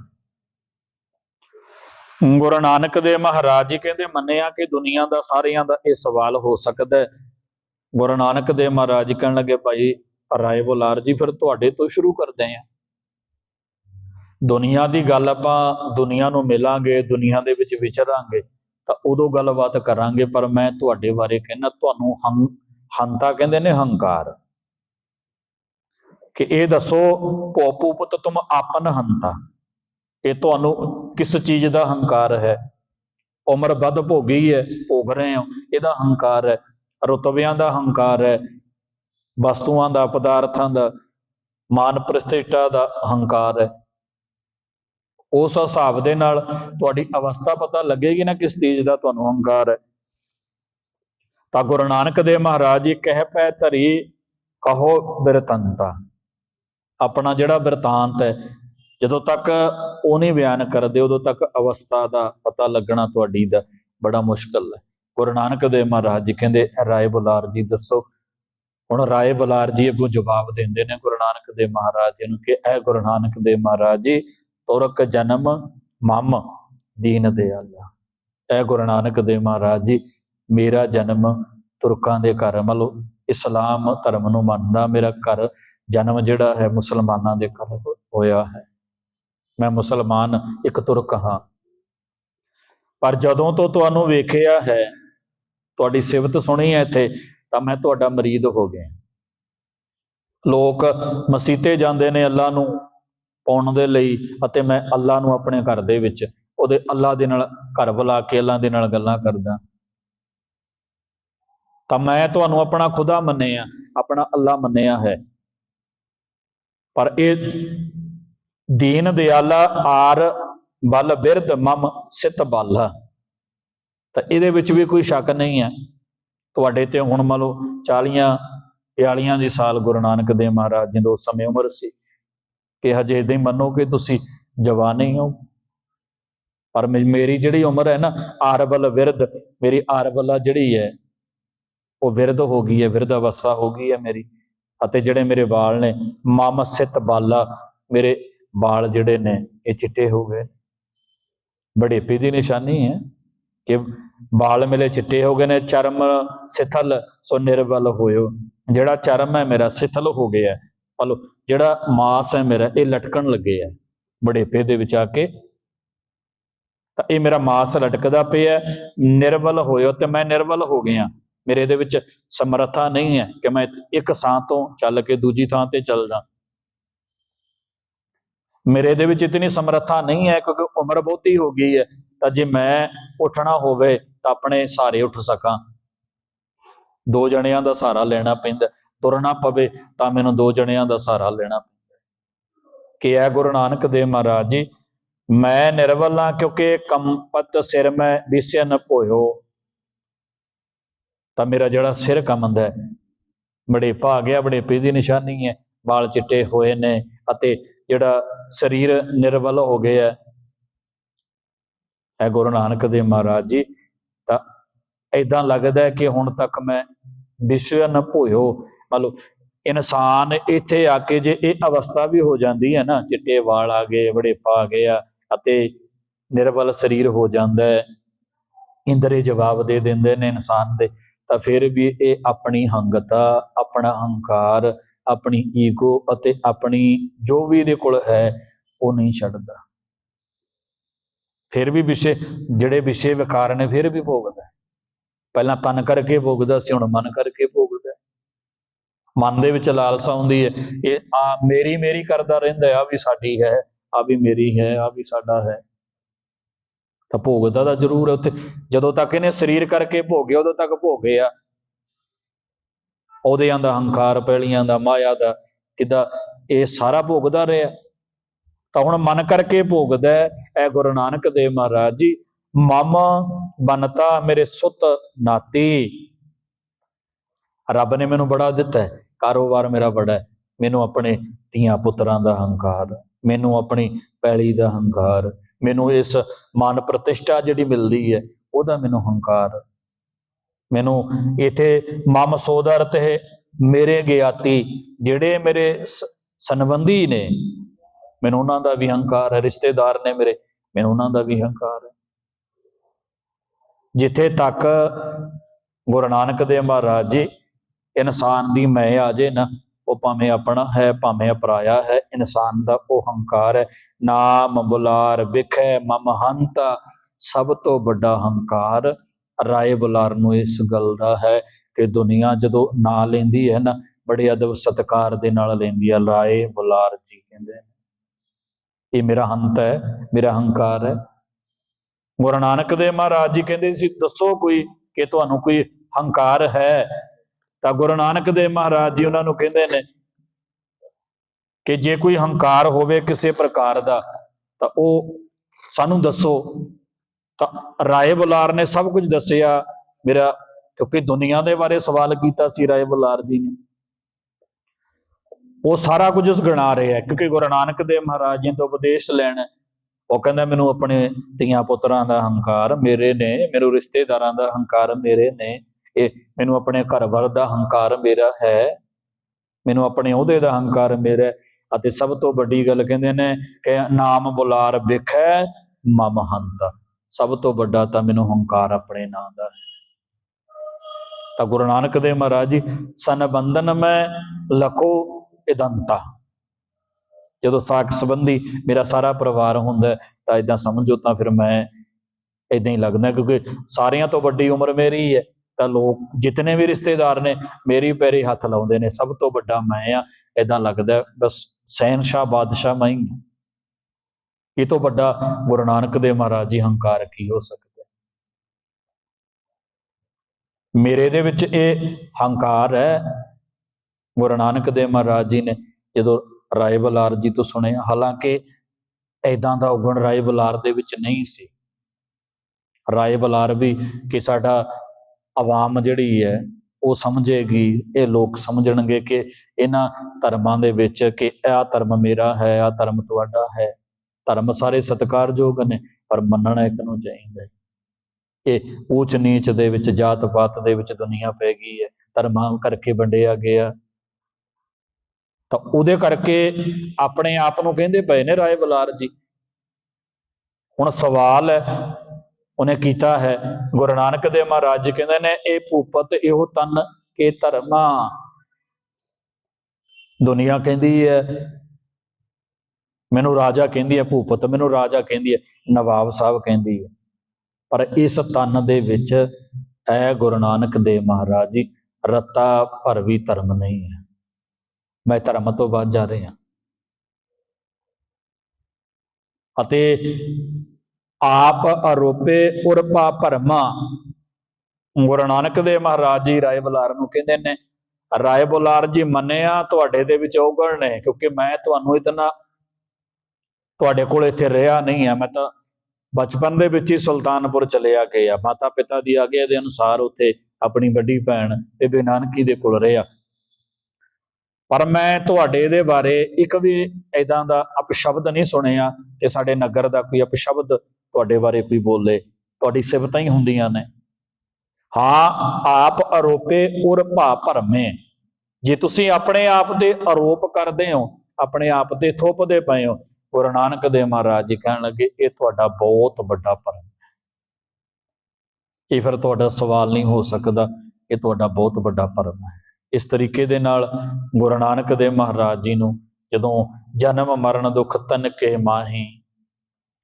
ਗੁਰੂ ਨਾਨਕ ਦੇਵ ਮਹਾਰਾਜ ਜੀ ਕਹਿੰਦੇ, ਮੰਨਿਆ ਕਿ ਦੁਨੀਆ ਦਾ ਸਾਰਿਆਂ ਦਾ ਇਹ ਸਵਾਲ ਹੋ ਸਕਦਾ ਗੁਰੂ ਨਾਨਕ ਦੇਵ ਮਹਾਰਾਜ ਕਹਿਣ ਲੱਗੇ, ਭਾਈ ਰਾਏ ਬੁਲਾਰ ਜੀ, ਫਿਰ ਤੁਹਾਡੇ ਤੋਂ ਸ਼ੁਰੂ ਕਰਦੇ ਆ ਦੁਨੀਆ ਦੀ ਗੱਲ ਆਪਾਂ ਦੁਨੀਆ ਨੂੰ ਮਿਲਾਂਗੇ, ਦੁਨੀਆ ਦੇ ਵਿੱਚ ਵਿਚਰਾਂਗੇ, ਤਾਂ ਉਦੋਂ ਗੱਲਬਾਤ ਕਰਾਂਗੇ, ਪਰ ਮੈਂ ਤੁਹਾਡੇ ਬਾਰੇ ਕਹਿੰਦਾ, ਤੁਹਾਨੂੰ ਹੰ, ਹੰਤਾ ਕਹਿੰਦੇ ਨੇ ਹੰਕਾਰ। ਕਿ ਇਹ ਦੱਸੋ ਪੋਪੂਪਤ ਤੁਮ ਆਪਨ ਹੰਤਾ। ਇਹ ਤੁਹਾਨੂੰ ਕਿਸ ਚੀਜ਼ ਦਾ ਹੰਕਾਰ ਹੈ? ਉਮਰ ਵੱਧ ਭੋਗੀ ਹੈ, ਭੋਗ ਰਹੇ ਹੋ, ਇਹਦਾ ਹੰਕਾਰ ਹੈ। ਰੁਤਬਿਆਂ ਦਾ ਹੰਕਾਰ ਹੈ, ਵਸਤੂਆਂ ਦਾ, ਪਦਾਰਥਾਂ ਦਾ, ਮਾਨ ਪ੍ਰਤਿਸ਼ਠਾ ਦਾ ਹੰਕਾਰ ਹੈ। ਉਸ ਹਿਸਾਬ ਦੇ ਨਾਲ ਤੁਹਾਡੀ ਅਵਸਥਾ ਪਤਾ ਲੱਗੇਗੀ ਨਾ ਕਿਸ ਚੀਜ਼ ਦਾ ਤੁਹਾਨੂੰ ਹੰਕਾਰ ਹੈ। ਤਾਂ ਗੁਰੂ ਨਾਨਕ ਦੇਵ ਮਹਾਰਾਜ ਜੀ ਕਹਿ ਪੈ ਧਰੀ, ਕਹੋ ਬਿਰਤੰਤਾ। ਆਪਣਾ ਜਿਹੜਾ ਬਿਰਤਾਂਤ ਹੈ ਜਦੋਂ ਤੱਕ ਉਹ ਨਹੀਂ ਬਿਆਨ ਕਰਦੇ, ਉਦੋਂ ਤੱਕ ਅਵਸਥਾ ਦਾ ਪਤਾ ਲੱਗਣਾ ਤੁਹਾਡੀ ਦਾ ਬੜਾ ਮੁਸ਼ਕਲ ਹੈ। ਗੁਰੂ ਨਾਨਕ ਦੇਵ ਮਹਾਰਾਜ ਜੀ ਕਹਿੰਦੇ, ਰਾਏ ਬੁਲਾਰ ਜੀ, ਦੱਸੋ। ਹੁਣ ਰਾਏ ਬੁਲਾਰ ਜੀ ਅੱਗੋਂ ਜਵਾਬ ਦਿੰਦੇ ਨੇ ਗੁਰੂ ਨਾਨਕ ਦੇਵ ਮਹਾਰਾਜ ਜੀ ਨੂੰ ਕਿ ਇਹ ਗੁਰੂ ਨਾਨਕ ਦੇਵ ਮਹਾਰਾਜ ਜੀ, ਤੁਰਕ ਜਨਮ ਮਮ ਦੀਨ ਦਿਆਲਾ। ਇਹ ਗੁਰੂ ਨਾਨਕ ਦੇਵ ਮਹਾਰਾਜ ਜੀ, ਮੇਰਾ ਜਨਮ ਤੁਰਕਾਂ ਦੇ ਘਰ ਮਤਲਬ ਇਸਲਾਮ ਧਰਮ ਨੂੰ ਮੰਨਦਾ, ਮੇਰਾ ਘਰ ਜਨਮ ਜਿਹੜਾ ਹੈ ਮੁਸਲਮਾਨਾਂ ਦੇ ਘਰ ਹੋਇਆ ਹੈ। ਮੈਂ ਮੁਸਲਮਾਨ, ਇੱਕ ਤੁਰਕ ਹਾਂ। ਪਰ ਜਦੋਂ ਤੋਂ ਤੁਹਾਨੂੰ ਵੇਖਿਆ ਹੈ, ਤੁਹਾਡੀ ਸਿਫਤ ਸੁਣੀ ਹੈ ਇੱਥੇ, ਤਾਂ ਮੈਂ ਤੁਹਾਡਾ ਮਰੀਦ ਹੋ ਗਿਆ। ਲੋਕ ਮਸੀਤੇ ਜਾਂਦੇ ਨੇ ਅੱਲਾ ਨੂੰ ਪਾਉਣ ਦੇ ਲਈ ਅਤੇ ਮੈਂ ਅੱਲਾ ਨੂੰ ਆਪਣੇ ਘਰ ਦੇ ਵਿੱਚ, ਉਹਦੇ ਅੱਲਾ ਦੇ ਨਾਲ ਘਰ ਬੁਲਾ ਕੇ ਅੱਲਾ ਦੇ ਨਾਲ ਗੱਲਾਂ ਕਰਦਾ। ਤਾਂ ਮੈਂ ਤੁਹਾਨੂੰ ਆਪਣਾ ਖੁਦਾ ਮੰਨਿਆ, ਆਪਣਾ ਅੱਲਾ ਮੰਨਿਆ ਹੈ। ਪਰ ਇਹ ਦੀਨ ਦਿਆਲਾ ਆਰ ਬਲ ਬਿਰਧ ਮਮ ਸਿਤ ਬਲ। ਤਾਂ ਇਹਦੇ ਵਿੱਚ ਵੀ ਕੋਈ ਸ਼ੱਕ ਨਹੀਂ ਹੈ। ਤੁਹਾਡੇ ਤੇ ਹੁਣ ਮੰਨ ਲਓ 40 42 ਦੀ ਸਾਲ ਗੁਰੂ ਨਾਨਕ ਦੇਵ ਮਹਾਰਾਜ ਜੀ ਦੇ ਉਸ ਸਮੇਂ ਉਮਰ ਸੀ ਕਿ ਹਜੇ ਇਦਾਂ ਹੀ ਮੰਨੋ ਕਿ ਤੁਸੀਂ ਜਵਾਨ ਹੀ ਹੋ। ਪਰ ਮੇਰੀ ਜਿਹੜੀ ਉਮਰ ਹੈ ਨਾ ਆਰਬਲ ਵਿਰਧ ਮੇਰੀ ਆਰਬਲਾ ਜਿਹੜੀ ਹੈ, ਉਹ ਵਿਰਧ ਹੋ ਗਈ ਹੈ ਵਿਰਧ ਅਵਸਥਾ ਹੋ ਗਈ ਹੈ ਮੇਰੀ। ਅਤੇ ਜਿਹੜੇ ਮੇਰੇ ਵਾਲ ਨੇ, ਮਮ ਸਿਤ ਬਾਲਾ, ਮੇਰੇ ਵਾਲ ਜਿਹੜੇ ਨੇ ਇਹ ਚਿੱਟੇ ਹੋ ਗਏ। ਬੜੇਪੇ ਦੀ ਨਿਸ਼ਾਨੀ ਹੈ ਕਿ ਵਾਲ ਮੇਰੇ ਚਿੱਟੇ ਹੋ ਗਏ ਨੇ ਚਰਮ ਸਿਥਲ ਸੋ ਨਿਰਬਲ ਹੋਇਓ। ਜਿਹੜਾ ਚਰਮ ਹੈ ਮੇਰਾ ਸਿਥਲ ਹੋ ਗਿਆ। ਹੈ। ਜਿਹੜਾ ਮਾਸ ਹੈ ਮੇਰਾ ਇਹ ਲਟਕਣ ਲੱਗੇ ਹੈ ਬੜੇਪੇ ਦੇ ਵਿੱਚ ਆ ਕੇ ਤਾਂ ਇਹ ਮੇਰਾ ਮਾਸ ਲਟਕਦਾ ਪਿਆ ਹੈ, ਨਿਰਬਲ ਹੋਇਓ ਤੇ ਮੈਂ ਨਿਰਬਲ ਹੋ ਗਿਆ। ਮੇਰੇ ਦੇ ਵਿੱਚ ਸਮਰੱਥਾ ਨਹੀਂ ਹੈ ਕਿ ਮੈਂ ਇੱਕ ਥਾਂ ਤੋਂ ਚੱਲ ਕੇ ਦੂਜੀ ਥਾਂ ਤੇ ਚੱਲ ਜਾ ਮੇਰੇ ਦੇ ਵਿੱਚ ਇਤਨੀ ਸਮਰੱਥਾ ਨਹੀਂ ਹੈ ਕਿਉਂਕਿ ਉਮਰ ਬਹੁਤੀ ਹੋ ਗਈ ਹੈ, ਤਾਂ ਜੇ ਮੈਂ ਉੱਠਣਾ ਹੋਵੇ ਤਾਂ ਆਪਣੇ ਸਹਾਰੇ ਉੱਠ ਸਕਾਂ। ਦੋ ਜਣਿਆਂ ਦਾ ਸਹਾਰਾ ਲੈਣਾ ਪੈਂਦਾ, ਤੁਰਨਾ ਪਵੇ ਤਾਂ ਮੈਨੂੰ ਦੋ ਜਣਿਆਂ ਦਾ ਸਹਾਰਾ ਲੈਣਾ ਪੈਂਦਾ। ਕਿ ਐ ਗੁਰੂ ਨਾਨਕ ਦੇਵ ਮਹਾਰਾਜ ਜੀ, ਮੈਂ ਨਿਰਵਲ ਹਾਂ ਕਿਉਂਕਿ ਕੰਪਤ ਸਿਰ ਮੈਂ ਵਿਸਿਆ ਨ ਭੋਇਓ। ਤਾਂ ਮੇਰਾ ਜਿਹੜਾ ਸਿਰ ਕੰਮਦਾ ਹੈ, ਬੜੇਪਾ ਆ ਗਿਆ, ਬੜੇਪੇ ਦੀ ਨਿਸ਼ਾਨੀ ਹੈ, ਵਾਲ ਚਿੱਟੇ ਹੋਏ ਨੇ ਅਤੇ ਜਿਹੜਾ ਸਰੀਰ ਨਿਰਵਲ ਹੋ ਗਿਆ ਹੈ। ਗੁਰੂ ਨਾਨਕ ਦੇਵ ਮਹਾਰਾਜ ਜੀ, ਤਾਂ ਐਦਾਂ ਲੱਗਦਾ ਕਿ ਹੁਣ ਤੱਕ ਮੈਂ ਵਿਸ਼ਵ ਨ ਭੋਇਓ। ਮਤਲਬ ਇਨਸਾਨ ਇੱਥੇ ਆ ਕੇ ਜੇ ਇਹ ਅਵਸਥਾ ਵੀ ਹੋ ਜਾਂਦੀ ਹੈ ਨਾ, ਚਿੱਟੇ ਵਾਲ ਆ ਗਏ ਬੜੇਪਾ ਆ ਗਿਆ ਅਤੇ ਨਿਰਵਲ ਸਰੀਰ ਹੋ ਜਾਂਦਾ ਹੈ, ਇੰਦਰੇ ਜਵਾਬ ਦੇ ਦਿੰਦੇ ਨੇ ਇਨਸਾਨ ਦੇ, ਤਾਂ ਫਿਰ ਵੀ ਇਹ ਆਪਣੀ ਹੰਗਤਾ, ਆਪਣਾ ਹੰਕਾਰ ਆਪਣੀ ਈਗੋ ਅਤੇ ਆਪਣੀ ਜੋ ਵੀ ਇਹਦੇ ਕੋਲ ਹੈ, ਉਹ ਨਹੀਂ ਛੱਡਦਾ। ਫਿਰ ਵੀ ਵਿਸ਼ੇ, ਜਿਹੜੇ ਵਿਸ਼ੇ ਵਿਕਾਰ ਨੇ, ਫਿਰ ਵੀ ਭੋਗਦਾ ਪਹਿਲਾਂ ਤਨ ਕਰਕੇ ਭੋਗਦਾ ਸੀ, ਹੁਣ ਮਨ ਕਰਕੇ ਭੋਗਦਾ ਮਨ ਦੇ ਵਿੱਚ ਲਾਲਸਾ ਆਉਂਦੀ ਹੈ, ਇਹ ਆ ਮੇਰੀ ਮੇਰੀ ਕਰਦਾ ਰਹਿੰਦਾ ਆ ਵੀ ਸਾਡੀ ਹੈ, ਆ ਵੀ ਮੇਰੀ ਹੈ, ਆ ਵੀ ਸਾਡਾ ਹੈ। ਤਾਂ ਭੋਗਦਾ ਤਾਂ ਜ਼ਰੂਰ ਹੈ ਉੱਥੇ। ਜਦੋਂ ਤੱਕ ਇਹਨੇ ਸਰੀਰ ਕਰਕੇ ਭੋਗਿਆ, ਉਦੋਂ ਤੱਕ ਭੋਗਿਆ ਉਹਦਿਆਂ ਦਾ ਹੰਕਾਰ, ਪੈਲੀਆਂ ਦਾ ਮਾਇਆ ਦਾ ਕਿਦਾ ਇਹ ਸਾਰਾ ਭੋਗਦਾ ਰਿਹਾ। ਤਾਂ ਹੁਣ ਮਨ ਕਰਕੇ ਭੋਗਦਾ ਹੈ, ਐ ਗੁਰੂ ਨਾਨਕ ਦੇਵ ਮਹਾਰਾਜ ਜੀ, ਮਮ ਬਨਤਾ ਮੇਰੇ ਸੁਤ ਨਾਤੀ। ਰੱਬ ਨੇ ਮੈਨੂੰ ਬੜਾ ਦਿੱਤਾ ਹੈ, ਕਾਰੋਬਾਰ ਮੇਰਾ ਬੜਾ ਹੈ, ਮੈਨੂੰ ਆਪਣੇ ਧੀਆਂ ਪੁੱਤਰਾਂ ਦਾ ਹੰਕਾਰ, ਮੈਨੂੰ ਆਪਣੀ ਪੈਲੀ ਦਾ ਹੰਕਾਰ, ਮੈਨੂੰ ਇਸ ਮਾਨ ਪ੍ਰਤਿਸ਼ਠਾ ਜਿਹੜੀ ਮਿਲਦੀ ਹੈ, ਉਹਦਾ ਮੈਨੂੰ ਹੰਕਾਰ ਮੈਨੂੰ ਇਥੇ ਮਮ ਸੋਦਰ ਤੇ ਮੇਰੇ ਗਿਆਤੀ, ਜਿਹੜੇ ਮੇਰੇ ਸ- ਸੰਬੰਧੀ ਨੇ, ਮੈਨੂੰ ਉਹਨਾਂ ਦਾ ਵੀ ਹੰਕਾਰ ਹੈ, ਰਿਸ਼ਤੇਦਾਰ ਨੇ ਮੇਰੇ, ਮੈਨੂੰ ਉਹਨਾਂ ਦਾ ਵੀ ਹੰਕਾਰ ਹੈ। ਜਿੱਥੇ ਤੱਕ ਗੁਰੂ ਨਾਨਕ ਦੇਵ ਮਹਾਰਾਜ ਜੀ, ਇਨਸਾਨ ਦੀ ਮੈਂ ਆ ਜੇ ਨਾ, ਉਹ ਭਾਵੇਂ ਆਪਣਾ ਹੈ, ਭਾਵੇਂ ਅਪਰਾਇਆ ਹੈ, ਇਨਸਾਨ ਦਾ ਉਹ ਹੰਕਾਰ ਹੈ। ਨਾਮ ਬੁਲਾਰ ਵਿਖੇ ਮਮਹੰਤਾ, ਸਭ ਤੋਂ ਵੱਡਾ ਹੰਕਾਰ ਰਾਏ ਬੁਲਾਰ ਨੂੰ ਇਸ ਗੱਲ ਦਾ ਹੈ ਕਿ ਦੁਨੀਆ ਜਦੋਂ ਨਾਂ ਲੈਂਦੀ ਹੈ ਨਾ, ਬੜੇ ਅਦਬ ਸਤਕਾਰ ਦੇ ਨਾਲ ਲੈਂਦੀ ਹੈ ਰਾਏ ਬੁਲਾਰ ਜੀ ਕਹਿੰਦੇ ਨੇ। ਇਹ ਮੇਰਾ ਹੰਤ ਹੈ, ਮੇਰਾ ਹੰਕਾਰ ਹੈ। ਗੁਰੂ ਨਾਨਕ ਦੇਵ ਮਹਾਰਾਜ ਜੀ ਕਹਿੰਦੇ ਸੀ, ਦੱਸੋ ਕੋਈ ਕਿ ਤੁਹਾਨੂੰ ਕੋਈ ਹੰਕਾਰ ਹੈ? ਤਾਂ ਗੁਰੂ ਨਾਨਕ ਦੇਵ ਮਹਾਰਾਜ ਜੀ ਉਹਨਾਂ ਨੂੰ ਕਹਿੰਦੇ ਨੇ ਕਿ ਜੇ ਕੋਈ ਹੰਕਾਰ ਹੋਵੇ ਕਿਸੇ ਪ੍ਰਕਾਰ ਦਾ, ਤਾਂ ਉਹ ਸਾਨੂੰ ਦੱਸੋ। ਤਾਂ ਰਾਏ ਬੁਲਾਰ ਨੇ ਸਭ ਕੁਝ ਦੱਸਿਆ। ਮੇਰਾ, ਕਿਉਂਕਿ ਦੁਨੀਆ ਦੇ ਬਾਰੇ ਸਵਾਲ ਕੀਤਾ ਸੀ ਰਾਏ ਬੁਲਾਰ ਜੀ ਨੇ। ਉਹ ਸਾਰਾ ਕੁਝ ਉਸ ਗਿਣਾ ਰਹੇ ਕਿਉਂਕਿ ਗੁਰੂ ਨਾਨਕ ਦੇਵ ਮਹਾਰਾਜ ਜੀ ਤੋਂ ਉਪਦੇਸ਼ ਲੈਣ, ਉਹ ਕਹਿੰਦਾ, ਮੈਨੂੰ ਆਪਣੇ ਧੀਆਂ ਪੁੱਤਰਾਂ ਦਾ ਹੰਕਾਰ ਮੇਰੇ ਨੇ ਮੇਰੇ ਰਿਸ਼ਤੇਦਾਰਾਂ ਦਾ ਹੰਕਾਰ ਮੇਰੇ ਨੇ। ਇਹ ਮੈਨੂੰ ਆਪਣੇ ਘਰ-ਬਾਰ ਦਾ ਹੰਕਾਰ ਮੇਰਾ ਹੈ, ਮੈਨੂੰ ਆਪਣੇ ਅਹੁਦੇ ਦਾ ਹੰਕਾਰ ਮੇਰਾ ਅਤੇ ਸਭ ਤੋਂ ਵੱਡੀ ਗੱਲ ਕਹਿੰਦੇ ਨੇ ਕਿ ਨਾਮ ਬੁਲਾਰ ਵਿਖੈ ਮਮਹੰਤਾ। ਸਭ ਤੋਂ ਵੱਡਾ ਤਾਂ ਮੈਨੂੰ ਹੰਕਾਰ ਆਪਣੇ ਨਾਂ ਦਾ ਹੈ। ਤਾਂ ਗੁਰੂ ਨਾਨਕ ਦੇਵ ਮਹਾਰਾਜ ਜੀ ਸਨ ਬੰਧਨ ਮੈਂ ਲਖੋ ਇਦੰਤਾ। ਜਦੋਂ ਸਾਖ ਸੰਬੰਧੀ ਮੇਰਾ ਸਾਰਾ ਪਰਿਵਾਰ ਹੁੰਦਾ ਤਾਂ ਇਦਾਂ ਸਮਝੋ ਤਾਂ ਫਿਰ ਮੈਂ ਇਦਾਂ ਹੀ ਲੱਗਦਾ ਕਿਉਂਕਿ ਸਾਰਿਆਂ ਤੋਂ ਵੱਡੀ ਉਮਰ ਮੇਰੀ ਹੈ। ਤਾਂ ਲੋਕ ਜਿਤਨੇ ਵੀ ਰਿਸ਼ਤੇਦਾਰ ਨੇ ਮੇਰੀ ਪੈਰੀ ਹੱਥ ਲਾਉਂਦੇ ਨੇ ਸਭ ਤੋਂ ਵੱਡਾ ਮੈਂ ਆ। ਇਦਾਂ ਲੱਗਦਾ ਹੈ, ਬਸ ਸਹਿਨਸ਼ਾਹ ਬਾਦਸ਼ਾਹ ਮੈਂ ਹੀ। ਇਹ ਤੋਂ ਵੱਡਾ ਗੁਰੂ ਨਾਨਕ ਦੇਵ ਮਹਾਰਾਜ ਜੀ ਹੰਕਾਰ ਕੀ ਹੋ ਸਕਦਾ ਮੇਰੇ ਦੇ ਵਿੱਚ ਇਹ ਹੰਕਾਰ ਹੈ। ਗੁਰੂ ਨਾਨਕ ਦੇਵ ਮਹਾਰਾਜ ਜੀ ਨੇ ਜਦੋਂ ਰਾਏ ਬਲਾਰ ਜੀ ਤੋਂ ਸੁਣਿਆ, ਹਾਲਾਂਕਿ ਐਦਾਂ ਦਾ ਉਗਣ ਰਾਏ ਬਲਾਰ ਦੇ ਵਿੱਚ ਨਹੀਂ ਸੀ। ਰਾਏ ਬਲਾਰ ਵੀ ਕਿ ਸਾਡਾ ਆਵਾਮ ਜਿਹੜੀ ਹੈ, ਉਹ ਸਮਝੇਗੀ, ਇਹ ਲੋਕ ਸਮਝਣਗੇ ਕਿ ਇਹਨਾਂ ਧਰਮਾਂ ਦੇ ਵਿੱਚ ਕਿ ਇਹ ਧਰਮ ਮੇਰਾ ਹੈ ਆ ਧਰਮ ਤੁਹਾਡਾ ਹੈ। ਧਰਮ ਸਾਰੇ ਸਤਿਕਾਰਯੋਗ ਨੇ, ਪਰ ਮੰਨਣਾ ਇੱਕ ਨੂੰ ਚਾਹੀਦਾ ਹੈ। ਇਹ ਉੱਚ ਨੀਚ ਦੇ ਵਿੱਚ, ਜਾਤ ਪਾਤ ਦੇ ਵਿੱਚ ਦੁਨੀਆ ਪੈ ਗਈ ਹੈ, ਧਰਮਾਂ ਕਰਕੇ ਵੰਡਿਆ ਗਿਆ। ਤਾਂ ਉਹਦੇ ਕਰਕੇ ਆਪਣੇ ਆਪ ਨੂੰ ਕਹਿੰਦੇ ਪਏ ਨੇ ਰਾਏ ਬਲਾਰ ਜੀ। ਹੁਣ ਸਵਾਲ ਹੈ, ਉਹਨੇ ਕੀਤਾ ਹੈ, ਗੁਰੂ ਨਾਨਕ ਦੇਵ ਮਹਾਰਾਜ ਜੀ ਕਹਿੰਦੇ ਨੇ, ਇਹ ਭੂਪਤ ਇਹੋ ਤਨ ਕੇ ਧਰਮਾ। ਦੁਨੀਆ ਕਹਿੰਦੀ ਹੈ ਮੈਨੂੰ ਰਾਜਾ ਕਹਿੰਦੀ ਹੈ, ਭੂਪਤ, ਮੈਨੂੰ ਰਾਜਾ ਕਹਿੰਦੀ ਹੈ, ਨਵਾਬ ਸਾਹਿਬ ਕਹਿੰਦੀ ਹੈ। ਪਰ ਇਸ ਤਨ ਦੇ ਵਿੱਚ ਐ ਗੁਰੂ ਨਾਨਕ ਦੇਵ ਮਹਾਰਾਜ ਜੀ, ਰਤਾ ਭਰ ਵੀ ਧਰਮ ਨਹੀਂ ਹੈ। ਮੈਂ ਧਰਮ ਤੋਂ ਬਾਅਦ ਜਾ ਰਿਹਾ। ਅਤੇ ਆਪ ਆਰੋਪੇ ਉਰਪਾ ਭਰਮਾ। ਗੁਰੂ ਨਾਨਕ ਦੇਵ ਮਹਾਰਾਜ ਜੀ ਰਾਏ ਬੁਲਾਰ ਨੂੰ ਕਹਿੰਦੇ ਨੇ, ਰਾਏ ਬੁਲਾਰ ਜੀ ਮੰਨਿਆ, ਤੁਹਾਡੇ ਦੇ ਵਿੱਚ ਔਗਣ ਨੇ, ਕਿਉਂਕਿ ਮੈਂ ਤੁਹਾਨੂੰ ਇਤਨਾ ਤੁਹਾਡੇ ਕੋਲ ਇੱਥੇ ਰਿਹਾ ਨਹੀਂ ਹੈ ਮੈਂ ਤਾਂ ਬਚਪਨ ਦੇ ਵਿੱਚ ਹੀ ਸੁਲਤਾਨਪੁਰ ਚਲਿਆ ਗਿਆ ਮਾਤਾ ਪਿਤਾ ਦੀ ਆਗਿਆ ਦੇ ਅਨੁਸਾਰ ਉੱਥੇ ਆਪਣੀ ਵੱਡੀ ਭੈਣ ਬੀਬੀ ਨਾਨਕੀ ਦੇ ਕੋਲ ਰਿਹਾ। ਪਰ ਮੈਂ ਤੁਹਾਡੇ ਦੇ ਬਾਰੇ ਇੱਕ ਵੀ ਐਦਾਂ ਦਾ ਅਪਸ਼ਬਦ ਨਹੀਂ ਸੁਣਿਆ ਕਿ ਸਾਡੇ ਨਗਰ ਦਾ ਕੋਈ ਅਪਸ਼ਬਦ ਤੁਹਾਡੇ ਬਾਰੇ ਕੋਈ ਬੋਲੇ। ਤੁਹਾਡੀ ਸਿਫਤਾਂ ਹੀ ਹੁੰਦੀਆਂ ਨੇ। ਹਾਂ, ਆਪ ਆਰੋਪੇ ਉਰ ਭਾ ਭਰਮੇ। ਜੇ ਤੁਸੀਂ ਆਪਣੇ ਆਪ ਦੇ ਆਰੋਪ ਕਰਦੇ ਹੋ, ਆਪਣੇ ਆਪ ਤੇ ਥੋਪਦੇ ਪਏ ਹੋ ਗੁਰੂ ਨਾਨਕ ਦੇਵ ਮਹਾਰਾਜ ਜੀ ਕਹਿਣ ਲੱਗੇ, ਇਹ ਤੁਹਾਡਾ ਬਹੁਤ ਵੱਡਾ ਭਰਮ ਹੈ। ਇਹ ਫਿਰ ਤੁਹਾਡਾ ਸਵਾਲ ਨਹੀਂ ਹੋ ਸਕਦਾ ਇਹ ਤੁਹਾਡਾ ਬਹੁਤ ਵੱਡਾ ਭਰਮ ਹੈ। ਇਸ ਤਰੀਕੇ ਦੇ ਨਾਲ ਗੁਰੂ ਨਾਨਕ ਦੇਵ ਮਹਾਰਾਜ ਜੀ ਨੂੰ ਜਦੋਂ ਜਨਮ, ਮਰਨ, ਦੁੱਖ ਤਨ ਕੇ ਮਾਹੀ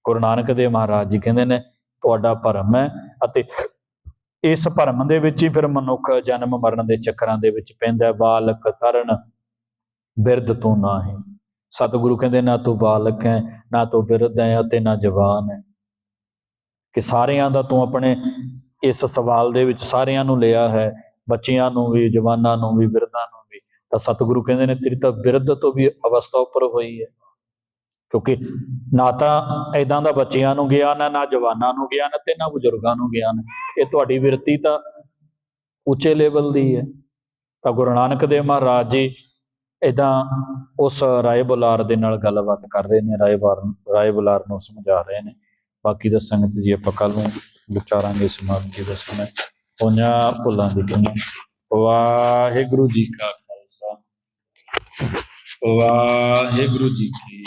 ਗੁਰੂ ਨਾਨਕ ਦੇਵ ਮਹਾਰਾਜ ਜੀ ਕਹਿੰਦੇ ਨੇ, ਤੁਹਾਡਾ ਭਰਮ ਹੈ ਅਤੇ ਇਸ ਭਰਮ ਦੇ ਵਿੱਚ ਹੀ ਫਿਰ ਮਨੁੱਖ ਜਨਮ, ਮਰਨ ਦੇ ਚੱਕਰਾਂ ਦੇ ਵਿੱਚ ਪੈਂਦਾ ਬਾਲਕ ਤਰਨ ਬਿਰਧ ਤੂੰ ਨਾਹੀਂ। ਸਤਿਗੁਰੂ ਕਹਿੰਦੇ, ਨਾ ਤੂੰ ਬਾਲਕ ਹੈ, ਨਾ ਤੂੰ ਬਿਰਧ ਹੈ ਅਤੇ ਨਾ ਜਵਾਨ ਹੈ। ਕਿ ਸਾਰਿਆਂ ਦਾ ਤੂੰ ਆਪਣੇ ਇਸ ਸਵਾਲ ਦੇ ਵਿੱਚ ਸਾਰਿਆਂ ਨੂੰ ਲਿਆ ਹੈ, ਬੱਚਿਆਂ ਨੂੰ ਵੀ, ਜਵਾਨਾਂ ਨੂੰ ਵੀ, ਬਿਰਧਾਂ ਨੂੰ ਵੀ। ਤਾਂ ਸਤਿਗੁਰੂ ਕਹਿੰਦੇ ਨੇ, ਤੇਰੀ ਤਾਂ ਬਿਰਧ ਤੋਂ ਵੀ ਅਵਸਥਾ ਉੱਪਰ ਹੋਈ ਹੈ। ਕਿਉਂਕਿ ਨਾ ਤਾਂ ਐਦਾਂ ਦਾ ਬੱਚਿਆਂ ਨੂੰ ਗਿਆਨ ਹੈ ਨਾ ਜਵਾਨਾਂ ਨੂੰ ਗਿਆਨ ਹੈ ਤੇ ਨਾ ਬਜ਼ੁਰਗਾਂ ਨੂੰ ਗਿਆਨ ਹੈ ਇਹ ਤੁਹਾਡੀ ਵਿਰਤੀ ਤਾਂ ਉੱਚੇ ਲੈਵਲ ਦੀ ਹੈ। ਤਾਂ ਗੁਰੂ ਨਾਨਕ ਦੇਵ ਮਹਾਰਾਜ ਜੀ ਇਦਾਂ ਉਸ ਰਾਏ ਬੁਲਾਰ ਦੇ ਨਾਲ ਗੱਲਬਾਤ ਕਰ ਰਹੇ ਨੇ, ਰਾਏ ਬਾਰ ਰਾਏ ਬੁਲਾਰ ਨੂੰ ਸਮਝਾ ਰਹੇ ਨੇ। ਬਾਕੀ ਦਾ ਸੰਗਤ ਜੀ ਆਪਾਂ ਕੱਲ ਨੂੰ ਵਿਚਾਰਾਂਗੇ ਸਮਾਗਮ ਜੀ ਦਾ ਉਹਨਾਂ ਭੁੱਲਾਂ ਦੀ ਕਿੰਨਾ। ਵਾਹਿਗੁਰੂ ਜੀ ਕਾ ਖਾਲਸਾ। ਵਾਹਿਗੁਰੂ ਜੀ ਕੀ